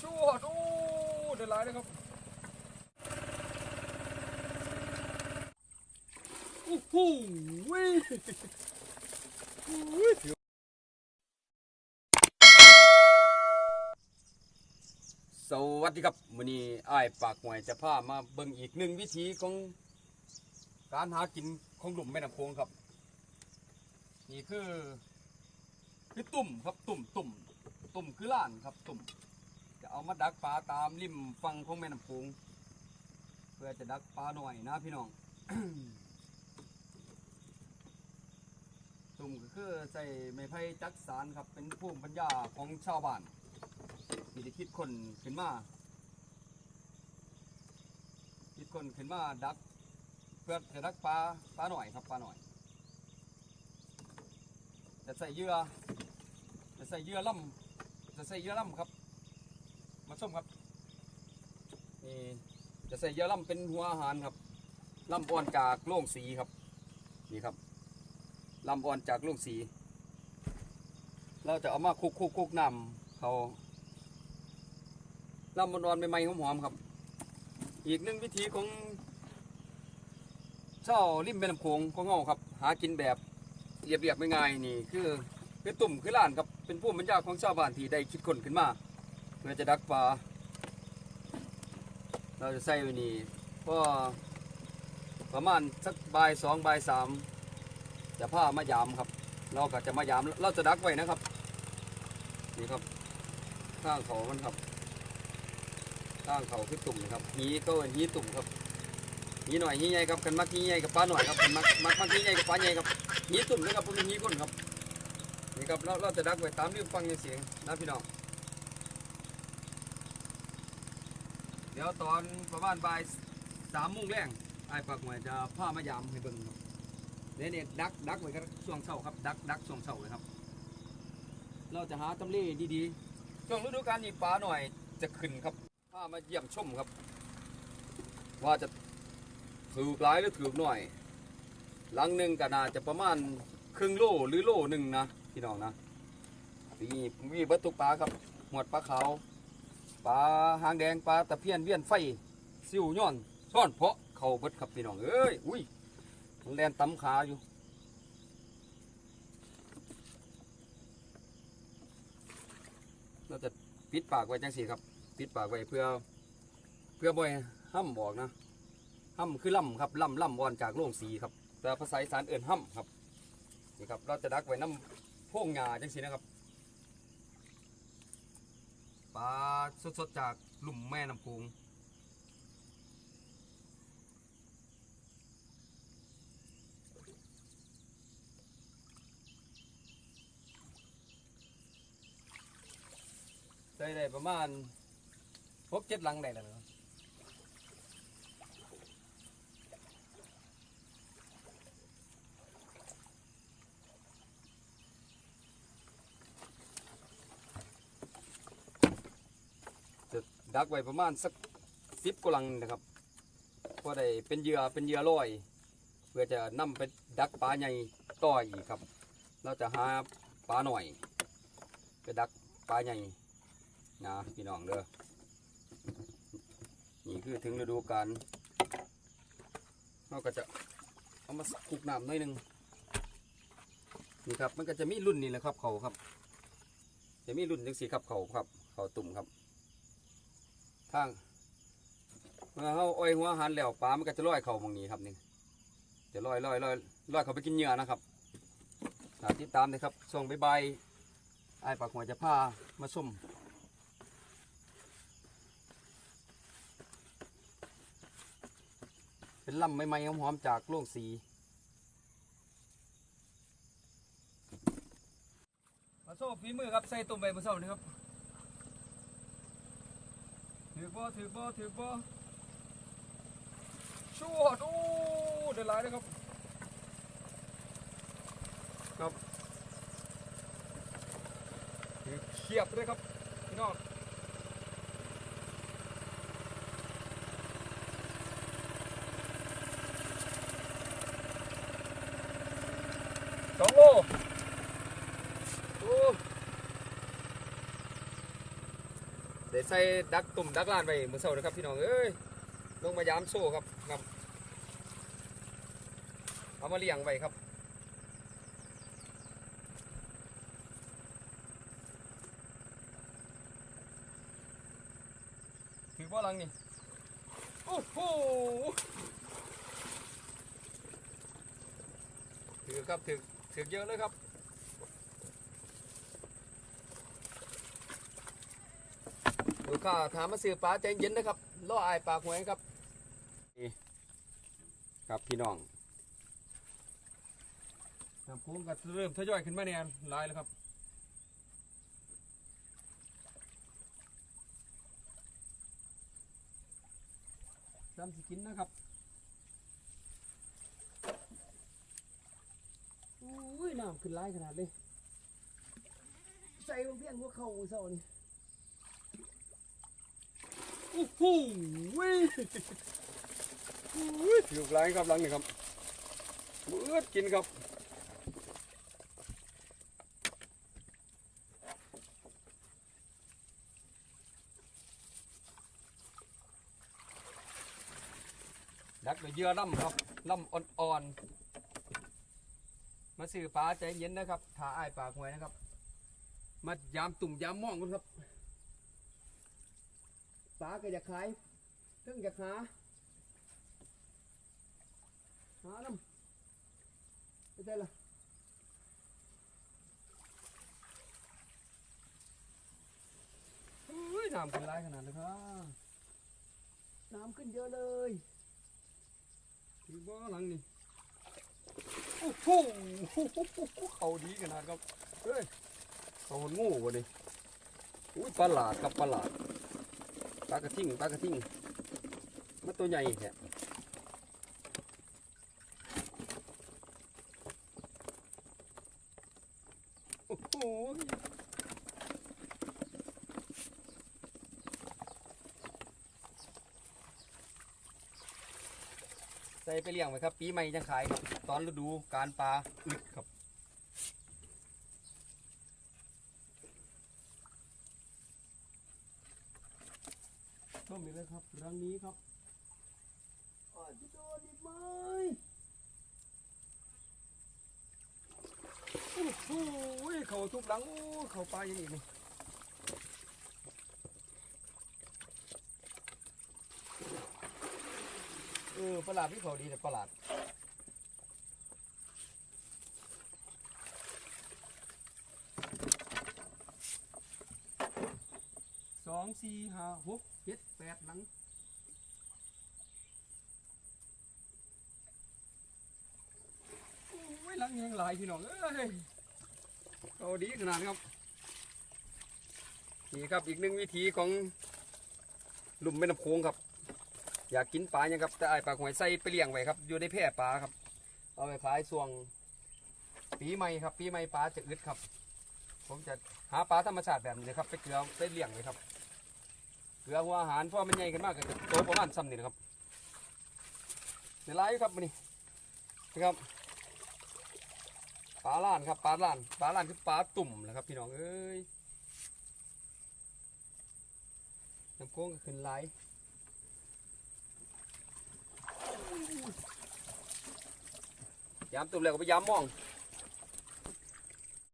ชั่วโอ้เดือดร้ายเลยครับโอ้โหวิวิสวัสดีครับมื้อนี้อ้ายปากหวยจะพามาเบิ่งอีกหนึ่งวิธีของการหากินของหลุมแม่น้ำโขงครับ นี่คือคือตุ่มครับตุ่มตุ่มตุ่มคือล้านครับตุ่ม เอามาดักปลาตามริมฝั่งของแม่น้ำโขงเพื่อจะดักปลาหน่อยนะพี่น้องตุ่มก็คือใส่ไม้ไผ่จักสารครับเป็นภูมิปัญญาของชาวบ้านที่ได้คิดคนขึ้นมาคิดคนขึ้นมาดัก เพื่อจะดักปลาปลาหน่อยครับปลาหน่อยจะใส่เยื่อจะใส่เยื่อล่ำจะใส่เยื่อล่ำครับ มาส้มครับนี่จะใส่ยื่อล่ำเป็นหัวอาหารครับล่ำอ่อนจากโล่งสีครับนี่ครับล่ำอ่อนจากโล่งสี เราจะเอามาคุกคุกคุกน้ำเขาล่ำอ่อนๆใหม่ๆหอมๆครับ อีกหนึ่งวิธีของเช่าริมแม่น้ำโขงของเงาครับ หากินแบบเรียบๆง่ายๆนี่คือคือตุ่มคือล้านครับเป็นผู้บรรยาของชาวบ้านที่ได้คิดค้นขึ้นมา เพื่อจะดักปลา เราจะใส่ไว้นี่ก็ประมาณสักบ่ายสองบ่ายสามจะผ้ามายามครับ เราก็จะมายามเราจะดักไว้นะครับนี่ครับข้างเขามันครับข้างเขาคือตุ่มนะครับหีก็เป็นหีตุ่มครับหีหน่อยหีใหญ่ครับกันมักหีใหญ่กับปลาหน่อยครับกันมักมักมักหีใหญ่กับปลาใหญ่ครับหีตุ่มนะครับเป็นหีก้นครับนี่ครับเราเราจะดักไว้ตามริมฟังเสียงนะพี่น้อง ดี๋ยวตอนประมาณบ่ายสามโมงแรงไอ้ปากหวยจะพามายามให้เบิ่งครับเนี่ยเนี่ยดักดักไว้ครับช่วงเช้าครับ ดักดักช่วงเช้าเลยครับ เราจะหาตำลีดีๆช่วงฤดูกาลนี้ปลาหน่อยจะขึ้นครับพามาเยี่ยมชมครับ ว่าจะถือหลายหรือถือหน่อย หลังหนึ่งก็น่าจะประมาณครึ่งโลหรือโลหนึ่งนะพี่น้องนะมีมีเบัตทุกปลาครับหมวดปลาขาว ปลาหางแดงปลาตะเพียนเวียนไฟซิวย้อนซ่อนเพาะเข่าเบิดครับพี่น้องเอ้ยอุ้ยมันแลนตำขาอยู่เราจะปิดปากไว้จังสีครับ ปิดปากไว้เพื่อ เพื่อบ่อยห้ำบอกนะห้ำคือล่ำครับล่ำล่ำบอนจากโล่งสีครับ แต่ภาษาอีสานเอื่นห้ำครับนี่ครับ เราจะดักไว้น้ำโพงงาจังสีนะครับ ปลาสดๆจากลุมแม่น้ำโขงได้ได้ประมาณพกเจ็ดลังได้แล้วนะครับจะ ดักไว้ประมาณสักสิบกว่าลังนะครับเพราะได้เป็นเหยื่อเป็นเหยื่อลอย เพื่อจะนำไปดักปลาใหญ่ต่ออีกครับ เราจะหาปลาหน่อย ไปดักปลาใหญ่นะพี่น้องเด้อนี่คือถึงฤดูกาลเราก็จะเอามาคลุกน้ำหน่อยหนึงนี่ครับมันก็จะมีรุ่นนี่แหละครับเขาครับ จะมีรุ่นจังสีครับเขาครับเขาตุ่มครับ ทางเมื่อเขาอ้อยหัวหันแล้วปลามันก็จะลอยเข่ามองนี้ครับนี่จะลอยลอยลอยลอยเขาไปกินเหยื่อนะครับฝากติดตามนะครับส่งใบายบไอ้ปากหัวจะพามาส้มเป็นลำใหม่ๆหอมๆจากโล่งสีมาโซ่ฝีมือครับใส่ตุ่มใบมาโซ่นี่ครับ ถือบ่ถือบ่ถือบ่ชั่วดูเดือดร้ายนะครับ ครับถือเขียบเลยครับพี่น้องสองโลโอ้ เดี๋ยว ใส่ดักตุ่มดักลานไปเหมือเสานะครับพี่น้องเอ้ยลงมายามโซ่ครับครับเอามาเลี้ยงไว้ครับถือว่าลังนี่โอ้โหถือครับถือถือเยอะเลยครับ ลูกค้าถามมาซื้อปลาใจเย็นนะครับล่ออายปากหวยครับนี่ครับพี่น้องน้ำโค้งก็เริ่มทยอยขึ้นมาเนี่ยหลายแล้วครับจำสิกินนะครับอุ้ยน้ำขึ้นหลายขนาดเลย ใส่ลงเพียงหัวเข่าเศร้านี่โอ้โหวิอยู่ไกลครับหลังนี่ครับมืดกินครับดักด้วยเยื่อล่ำครับล่ำอ่อนๆมาซื้อปลาใจเย็นนะครับถ่าอ้ายปากหวยนะครับ มายามตุ่มยามม่องกันครับ ปลาก็จะขายถึงจะหาหาน้ำไม่ใช่ละอุ้ยน้ำขึ้นไรขนาดเลยครับ น้ำขึ้นเยอะเลยถือว่าหลังนี่ โอ้โหเขาดีขนาดครับ เฮ้ยเขาหนงูวะนี่อุ้ยปลาหลาดครับปลาหลาด ปลากระทิ่งปลากระทิ่งมันตัวใหญ่แท้โอ้โหใส่ไปเลี้ยงไว้ครับ ปีใหม่จะขายครับ ตอนฤดูการปลาอึดครับ ต้มอีก แล้วครับ ครั้งนี้ครับอาจจะโดนอีกไหมโอ้โหเขาทุบหลังโอ้เขาปลาอย่างนี้นี่เออประหลาดพี่เขาดีแต่ประหลาด สี่ห้าหกเจ็ดแปดหลังโอ้ยหลังยังหลายพี่น้องเอ้ยเอาดีขนาดนี้ครับนี่ครับอีกหนึ่งวิธีของลุ่มแม่น้ำโขงครับ อยากกินปลาเนี่ยครับแต่ไอายปลาหอยใส่ไปเลี้ยงไว้ครับ อยู่ในแพร่ปลาครับ เอาไปขายส่วงปีใหม่ครับปีใหม่ปลาจะอึดครับ ผมจะหาปลาธรรมชาติแบบนี้นะครับ ไปเกลือไปเลี้ยงไว้ครับ ลือหัวอาหารเพราะมันใหญ่ขึ้นมากก็จะโตประมาณซ้ำนี่นะครับเดี๋ยวไล่ครับมันนี่นะครับปลาล้านครับปลาล้านปลาล้านคือปลาตุ่มนะครับพี่น้องเอ้ยน้ำโค้งก็ขึ้นไหลยยามตุ่มแล้วก็ไปยามมอง